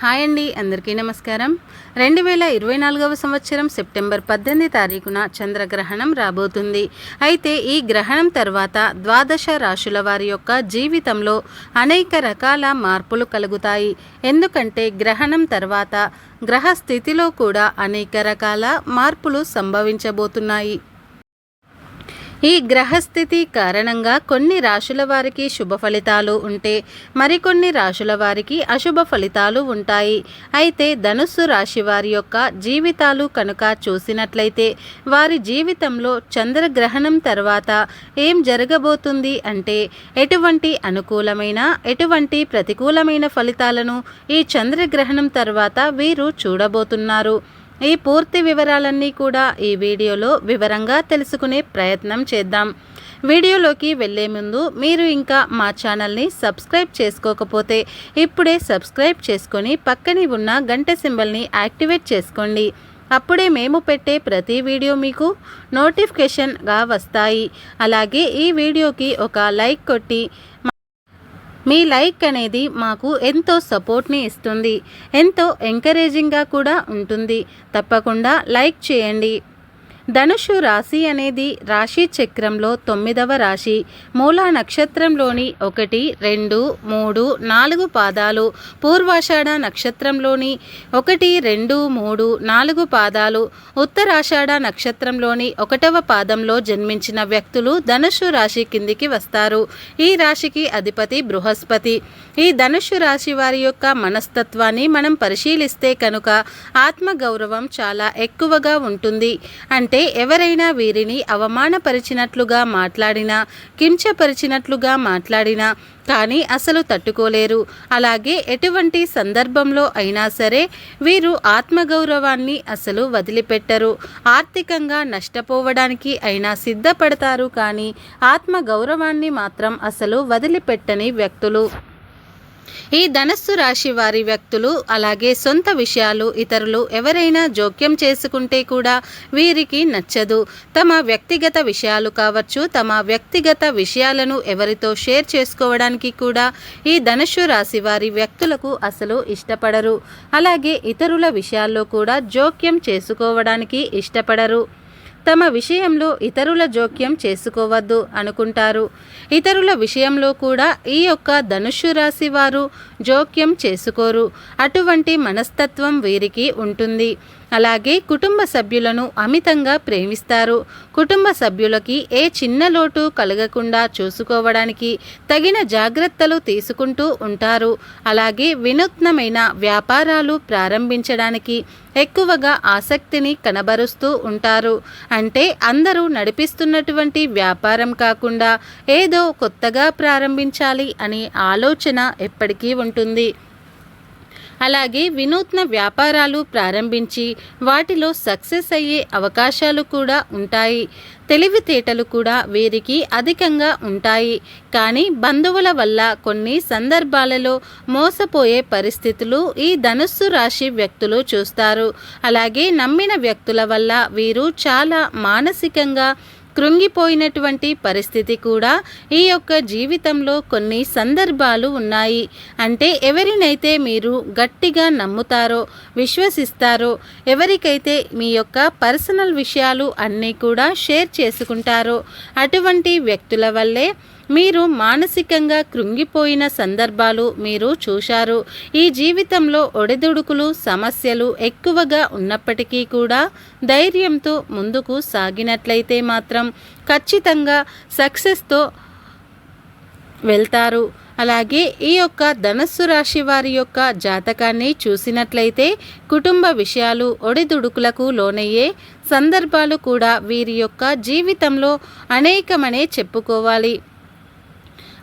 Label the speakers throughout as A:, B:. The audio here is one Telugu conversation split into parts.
A: హాయ్ అండి అందరికీ నమస్కారం. రెండు వేల ఇరవై నాలుగవ సంవత్సరం సెప్టెంబర్ పద్దెనిమిది తారీఖున చంద్రగ్రహణం రాబోతుంది. అయితే ఈ గ్రహణం తర్వాత ద్వాదశ రాశుల వారి యొక్క జీవితంలో అనేక రకాల మార్పులు కలుగుతాయి. ఎందుకంటే గ్రహణం తర్వాత గ్రహ స్థితిలో కూడా అనేక రకాల మార్పులు సంభవించబోతున్నాయి. ఈ గ్రహస్థితి కారణంగా కొన్ని రాశుల వారికి శుభ ఫలితాలు ఉంటే మరికొన్ని రాశుల వారికి అశుభ ఫలితాలు ఉంటాయి. అయితే ధనుస్సు రాశి వారి యొక్క జీవితాలు కనుక చూసినట్లయితే వారి జీవితంలో చంద్రగ్రహణం తర్వాత ఏం జరగబోతుంది అంటే ఎటువంటి అనుకూలమైన ఎటువంటి ప్రతికూలమైన ఫలితాలను ఈ చంద్రగ్రహణం తర్వాత వీరు చూడబోతున్నారు. ఈ పూర్తి వివరాలన్నీ కూడా ఈ వీడియోలో వివరంగా తెలుసుకునే ప్రయత్నం చేద్దాం. వీడియోలోకి వెళ్ళే ముందు మీరు ఇంకా మా ఛానల్ని సబ్స్క్రైబ్ చేసుకోకపోతే ఇప్పుడే సబ్స్క్రైబ్ చేసుకొని పక్కనే ఉన్న గంట సింబల్ని యాక్టివేట్ చేసుకోండి. అప్పుడే మేము పెట్టే ప్రతి వీడియో మీకు నోటిఫికేషన్గా వస్తాయి. అలాగే ఈ వీడియోకి ఒక లైక్ కొట్టి మీ లైక్ అనేది మాకు ఎంతో సపోర్ట్ని ఇస్తుంది ఎంతో ఎంకరేజింగ్గా కూడా ఉంటుంది. తప్పకుండా లైక్ చేయండి. ధనుషు రాశి అనేది రాశి చక్రంలో తొమ్మిదవ రాశి. మూలా నక్షత్రంలోని ఒకటి రెండు మూడు నాలుగు పాదాలు. పూర్వాషాఢ నక్షత్రంలోని ఒకటి రెండు మూడు నాలుగు పాదాలు. ఉత్తరాషాఢ నక్షత్రంలోని ఒకటవ పాదంలో జన్మించిన వ్యక్తులు ధనుషు రాశి కిందికి వస్తారు. ఈ రాశికి అధిపతి బృహస్పతి. ఈ ధనుషు రాశి వారి యొక్క మనస్తత్వాన్ని మనం పరిశీలిస్తే కనుక ఆత్మగౌరవం చాలా ఎక్కువగా ఉంటుంది. అంటే ఎవరైనా వీరిని అవమానపరిచినట్లుగా మాట్లాడినా కించపరిచినట్లుగా మాట్లాడినా కానీ అసలు తట్టుకోలేరు. అలాగే ఎటువంటి సందర్భంలో అయినా సరే వీరు ఆత్మగౌరవాన్ని అసలు వదిలిపెట్టరు. ఆర్థికంగా నష్టపోవడానికి అయినా సిద్ధపడతారు కానీ ఆత్మగౌరవాన్ని మాత్రం అసలు వదిలిపెట్టని వ్యక్తులు. ఈ ధనస్సు రాశి వారి వ్యక్తులు అలాగే సొంత విషయాలు ఇతరులు ఎవరైనా జోక్యం చేసుకుంటే కూడా వీరికి నచ్చదు. తమ వ్యక్తిగత విషయాలు కావచ్చు తమ వ్యక్తిగత విషయాలను ఎవరితో షేర్ చేసుకోవడానికి కూడా ఈ ధనుస్సు రాశి వారి వ్యక్తులకు అసలు ఇష్టపడరు. అలాగే ఇతరుల విషయాల్లో కూడా జోక్యం చేసుకోవడానికి ఇష్టపడరు. తమ విషయంలో ఇతరుల జోక్యం చేసుకోవద్దు అనుకుంటారు. ఇతరుల విషయంలో కూడా ఈ యొక్క ధనుషు రాశి వారు జోక్యం చేసుకోరు. అటువంటి మనస్తత్వం వీరికి ఉంటుంది. అలాగే కుటుంబ సభ్యులను అమితంగా ప్రేమిస్తారు. కుటుంబ సభ్యులకి ఏ చిన్న లోటు కలగకుండా చూసుకోవడానికి తగిన జాగ్రత్తలు తీసుకుంటూ ఉంటారు. అలాగే వినూత్నమైన వ్యాపారాలు ప్రారంభించడానికి ఎక్కువగా ఆసక్తిని కనబరుస్తూ ఉంటారు. అంటే అందరూ నడిపిస్తున్నటువంటి వ్యాపారం కాకుండా ఏదో కొత్తగా ప్రారంభించాలి అనే ఆలోచన ఎప్పటికీ ఉంటుంది. అలాగే వినూత్న వ్యాపారాలు ప్రారంభించి వాటిలో సక్సెస్ అయ్యే అవకాశాలు కూడా ఉంటాయి. తెలివితేటలు కూడా వీరికి అధికంగా ఉంటాయి. కానీ బంధువుల వల్ల కొన్ని సందర్భాలలో మోసపోయే పరిస్థితులు ఈ ధనుస్సు రాశి వ్యక్తులు చూస్తారు. అలాగే నమ్మిన వ్యక్తుల వల్ల వీరు చాలా మానసికంగా కృంగిపోయినటువంటి పరిస్థితి కూడా ఈ యొక్క జీవితంలో కొన్ని సందర్భాలు ఉన్నాయి. అంటే ఎవరినైతే మీరు గట్టిగా నమ్ముతారో విశ్వసిస్తారో ఎవరికైతే మీ యొక్క పర్సనల్ విషయాలు అన్నీ కూడా షేర్ చేసుకుంటారో అటువంటి వ్యక్తుల వల్లే మీరు మానసికంగా కృంగిపోయిన సందర్భాలు మీరు చూశారు. ఈ జీవితంలో ఒడిదుడుకులు సమస్యలు ఎక్కువగా ఉన్నప్పటికీ కూడా ధైర్యంతో ముందుకు సాగినట్లయితే మాత్రం ఖచ్చితంగా సక్సెస్తో వెళ్తారు. అలాగే ఈ యొక్క ధనస్సు రాశి వారి యొక్క జాతకాన్ని చూసినట్లయితే కుటుంబ విషయాలు ఒడిదుడుకులకు లోనయ్యే సందర్భాలు కూడా వీరి యొక్క జీవితంలో అనేకమనే చెప్పుకోవాలి.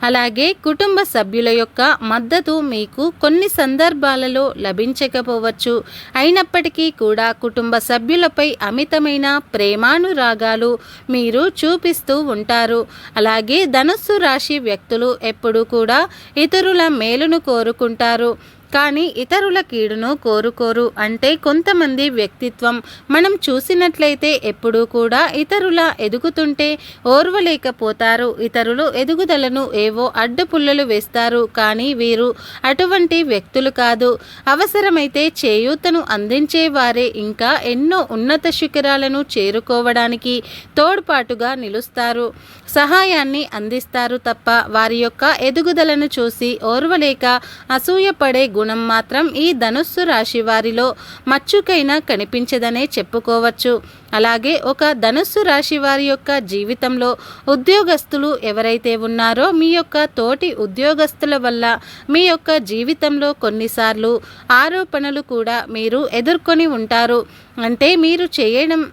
A: అలాగే కుటుంబ సభ్యుల యొక్క మద్దతు మీకు కొన్ని సందర్భాలలో లభించకపోవచ్చు. అయినప్పటికీ కూడా కుటుంబ సభ్యులపై అమితమైన ప్రేమానురాగాలు మీరు చూపిస్తూ ఉంటారు. అలాగే ధనుస్సు రాశి వ్యక్తులు ఎప్పుడూ కూడా ఇతరుల మేలును కోరుకుంటారు. కానీ ఇతరుల కీడును కోరుకోరు అంటే కొంతమంది వ్యక్తిత్వం మనం చూసినట్లయితే ఎప్పుడూ కూడా ఇతరుల ఎదుగుతుంటే ఓర్వలేకపోతారు. ఇతరులు ఎదుగుదలను ఏవో అడ్డుపుల్లలు వేస్తారు. కానీ వీరు అటువంటి వ్యక్తులు కాదు. అవసరమైతే చేయూతను అందించేవారే ఇంకా ఎన్నో ఉన్నత శిఖరాలను చేరుకోవడానికి తోడ్పాటుగా నిలుస్తారు. సహాయాన్ని అందిస్తారు తప్ప వారి యొక్క ఎదుగుదలను చూసి ఓర్వలేక అసూయపడే గుణం మాత్రం ఈ ధనుస్సు రాశి వారిలో మచ్చుకైనా కనిపించదనే చెప్పుకోవచ్చు. అలాగే ఒక ధనుస్సు రాశి వారి యొక్క జీవితంలో ఉద్యోగస్తులు ఎవరైతే ఉన్నారో మీ యొక్క తోటి ఉద్యోగస్తుల వల్ల మీ యొక్క జీవితంలో కొన్నిసార్లు ఆరోపణలు కూడా మీరు ఎదుర్కొని ఉంటారు. అంటే మీరు చేయడం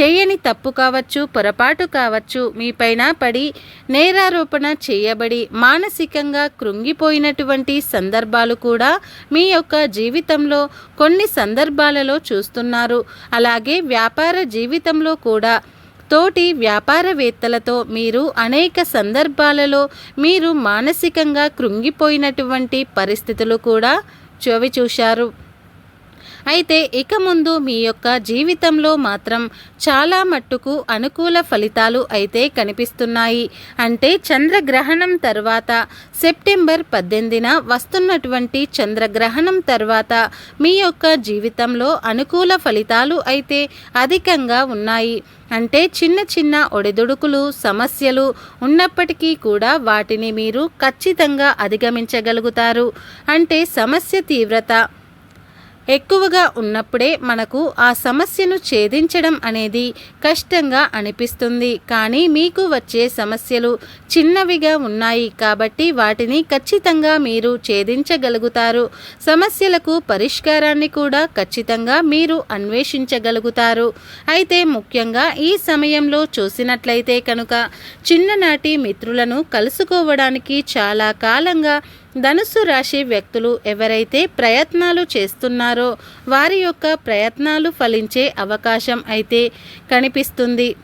A: చేయని తప్పు కావచ్చు పొరపాటు కావచ్చు మీపైన పడి నేరారోపణ చేయబడి మానసికంగా కృంగిపోయినటువంటి సందర్భాలు కూడా మీ యొక్క జీవితంలో కొన్ని సందర్భాలలో చూస్తున్నారు. అలాగే వ్యాపార జీవితంలో కూడా తోటి వ్యాపారవేత్తలతో మీరు అనేక సందర్భాలలో మీరు మానసికంగా కృంగిపోయినటువంటి పరిస్థితులు కూడా చవి చూశారు. అయితే ఇక ముందు మీ యొక్క జీవితంలో మాత్రం చాలా మట్టుకు అనుకూల ఫలితాలు అయితే కనిపిస్తున్నాయి. అంటే చంద్రగ్రహణం తర్వాత సెప్టెంబర్ పద్దెనిమిదిన వస్తున్నటువంటి చంద్రగ్రహణం తర్వాత మీ యొక్క జీవితంలో అనుకూల ఫలితాలు అయితే అధికంగా ఉన్నాయి. అంటే చిన్న చిన్న ఒడిదుడుకులు సమస్యలు ఉన్నప్పటికీ కూడా వాటిని మీరు ఖచ్చితంగా అధిగమించగలుగుతారు. అంటే సమస్య తీవ్రత ఎక్కువగా ఉన్నప్పుడే మనకు ఆ సమస్యను ఛేదించడం అనేది కష్టంగా అనిపిస్తుంది. కానీ మీకు వచ్చే సమస్యలు చిన్నవిగా ఉన్నాయి కాబట్టి వాటిని ఖచ్చితంగా మీరు ఛేదించగలుగుతారు. సమస్యలకు పరిష్కారాన్ని కూడా ఖచ్చితంగా మీరు అన్వేషించగలుగుతారు. అయితే ముఖ్యంగా ఈ సమయంలో చూసినట్లయితే కనుక చిన్ననాటి మిత్రులను కలుసుకోవడానికి చాలా కాలంగా ధనుస్సు రాశి వ్యక్తులు ఎవరైతే ప్రయత్నాలు చేస్తున్నారో వారి యొక్క ప్రయత్నాలు ఫలించే అవకాశం అయితే కనిపిస్తుంది.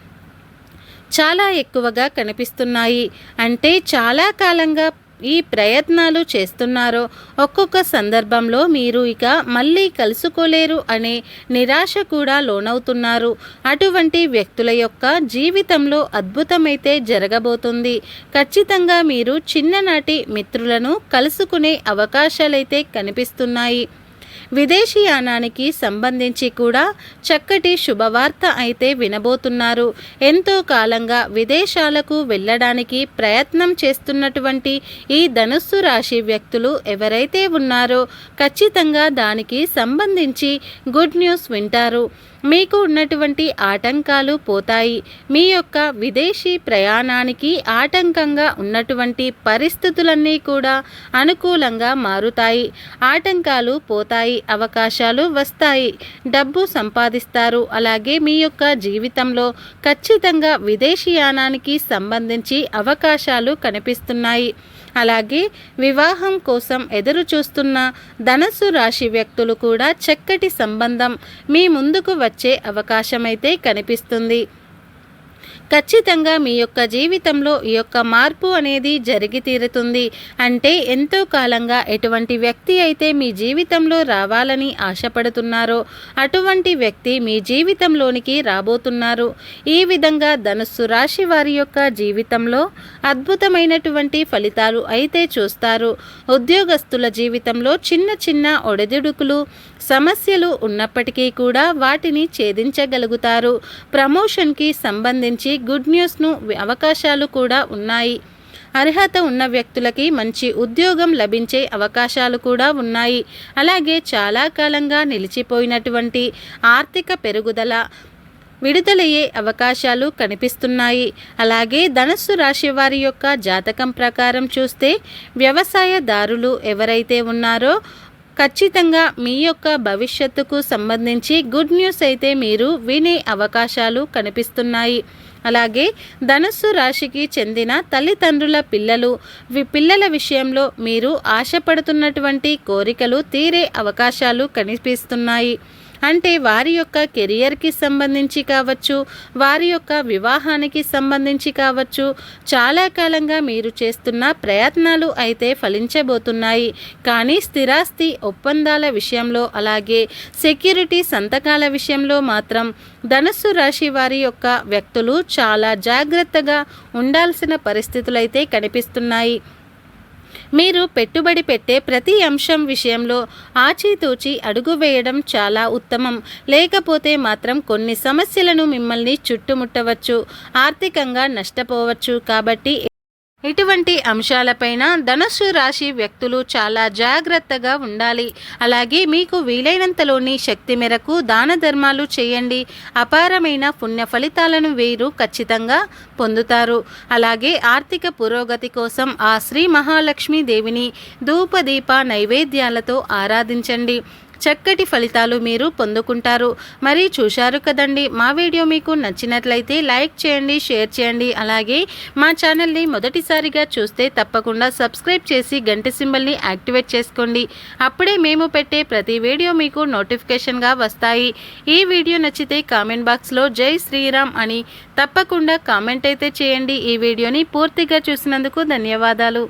A: చాలా ఎక్కువగా కనిపిస్తున్నాయి. అంటే చాలా కాలంగా ఈ ప్రయత్నాలు చేస్తున్నారో ఒక్కొక్క సందర్భంలో మీరు ఇక మళ్ళీ కలుసుకోలేరు అనే నిరాశ కూడా లోనవుతున్నారు. అటువంటి వ్యక్తుల యొక్క జీవితంలో అద్భుతమైతే జరగబోతుంది. ఖచ్చితంగా మీరు చిన్ననాటి మిత్రులను కలుసుకునే అవకాశాలైతే కనిపిస్తున్నాయి. విదేశీయానానికి సంబంధించి కూడా చక్కటి శుభవార్త అయితే వినబోతున్నారు. ఎంతో కాలంగా విదేశాలకు వెళ్ళడానికి ప్రయత్నం చేస్తున్నటువంటి ఈ ధనుస్సు రాశి వ్యక్తులు ఎవరైతే ఉన్నారో ఖచ్చితంగా దానికి సంబంధించి గుడ్ న్యూస్ వింటారు. మీకు ఉన్నటువంటి ఆటంకాలు పోతాయి. మీ యొక్క విదేశీ ప్రయాణానికి ఆటంకంగా ఉన్నటువంటి పరిస్థితులన్నీ కూడా అనుకూలంగా మారుతాయి. ఆటంకాలు పోతాయి అవకాశాలు వస్తాయి. డబ్బు సంపాదిస్తారు. అలాగే మీ యొక్క జీవితంలో ఖచ్చితంగా విదేశీయానానికి సంబంధించి అవకాశాలు కనిపిస్తున్నాయి. అలాగే వివాహం కోసం ఎదురు చూస్తున్న ధనస్సు రాశి వ్యక్తులు కూడా చక్కటి సంబంధం మీ ముందుకు వచ్చే అవకాశమైతే కనిపిస్తుంది. ఖచ్చితంగా మీ యొక్క జీవితంలో ఈ యొక్క మార్పు అనేది జరిగి తీరుతుంది. అంటే ఎంతో కాలంగా ఎటువంటి వ్యక్తి అయితే మీ జీవితంలో రావాలని ఆశపడుతున్నారో అటువంటి వ్యక్తి మీ జీవితంలోనికి రాబోతున్నారు. ఈ విధంగా ధనుస్సు రాశి వారి యొక్క జీవితంలో అద్భుతమైనటువంటి ఫలితాలు అయితే చూస్తారు. ఉద్యోగస్తుల జీవితంలో చిన్న చిన్న ఒడిదుడుకులు సమస్యలు ఉన్నప్పటికీ కూడా వాటిని ఛేదించగలుగుతారు. ప్రమోషన్కి సంబంధించి గుడ్ న్యూస్ను అవకాశాలు కూడా ఉన్నాయి. అర్హత ఉన్న వ్యక్తులకి మంచి ఉద్యోగం లభించే అవకాశాలు కూడా ఉన్నాయి. అలాగే చాలా కాలంగా నిలిచిపోయినటువంటి ఆర్థిక పెరుగుదల విడుదలయ్యే అవకాశాలు కనిపిస్తున్నాయి. అలాగే ధనస్సు రాశి వారి యొక్క జాతకం ప్రకారం చూస్తే వ్యవసాయదారులు ఎవరైతే ఉన్నారో ఖచ్చితంగా మీ యొక్క భవిష్యత్తుకు సంబంధించి గుడ్ న్యూస్ అయితే మీరు వినే అవకాశాలు కనిపిస్తున్నాయి. అలాగే ధనుస్సు రాశికి చెందిన తల్లిదండ్రుల పిల్లలు పిల్లల విషయంలో మీరు ఆశపడుతున్నటువంటి కోరికలు తీరే అవకాశాలు కనిపిస్తున్నాయి. అంటే వారి యొక్క కెరియర్కి సంబంధించి కావచ్చు వారి యొక్క వివాహానికి సంబంధించి కావచ్చు చాలా కాలంగా మీరు చేస్తున్న ప్రయత్నాలు అయితే ఫలించబోతున్నాయి. కానీ స్థిరాస్తి ఒప్పందాల విషయంలో అలాగే సెక్యూరిటీ సంతకాల విషయంలో మాత్రం ధనుస్సు రాశి వారి యొక్క వ్యక్తులు చాలా జాగ్రత్తగా ఉండాల్సిన పరిస్థితులైతే కనిపిస్తున్నాయి. మీరు పెట్టుబడి పెట్టే ప్రతి అంశం విషయంలో ఆచితూచి అడుగు వేయడం చాలా ఉత్తమం. లేకపోతే మాత్రం కొన్ని సమస్యలను మిమ్మల్ని చుట్టుముట్టవచ్చు. ఆర్థికంగా నష్టపోవచ్చు. కాబట్టి ఇటువంటి అంశాలపైన ధనుస్సు రాశి వ్యక్తులు చాలా జాగ్రత్తగా ఉండాలి. అలాగే మీకు వీలైనంతలోని శక్తి మేరకు దాన ధర్మాలు చేయండి. అపారమైన పుణ్య ఫలితాలను వీరు ఖచ్చితంగా పొందుతారు. అలాగే ఆర్థిక పురోగతి కోసం ఆ శ్రీ మహాలక్ష్మి దేవిని ధూపదీప నైవేద్యాలతో ఆరాధించండి. చక్కటి ఫలితాలు మీరు పొందుకుంటారు. మరి చూశారు కదండి మా వీడియో మీకు నచ్చినట్లయితే లైక్ చేయండి షేర్ చేయండి. అలాగే మా ఛానల్ని మొదటిసారిగా చూస్తే తప్పకుండా సబ్స్క్రైబ్ చేసి గంట సింబల్ని యాక్టివేట్ చేసుకోండి. అప్పుడే మేము పెట్టే ప్రతి వీడియో మీకు నోటిఫికేషన్గా వస్తాయి. ఈ వీడియో నచ్చితే కామెంట్ బాక్స్లో జై శ్రీరామ్ అని తప్పకుండా కామెంట్ అయితే చేయండి. ఈ వీడియోని పూర్తిగా చూసినందుకు ధన్యవాదాలు.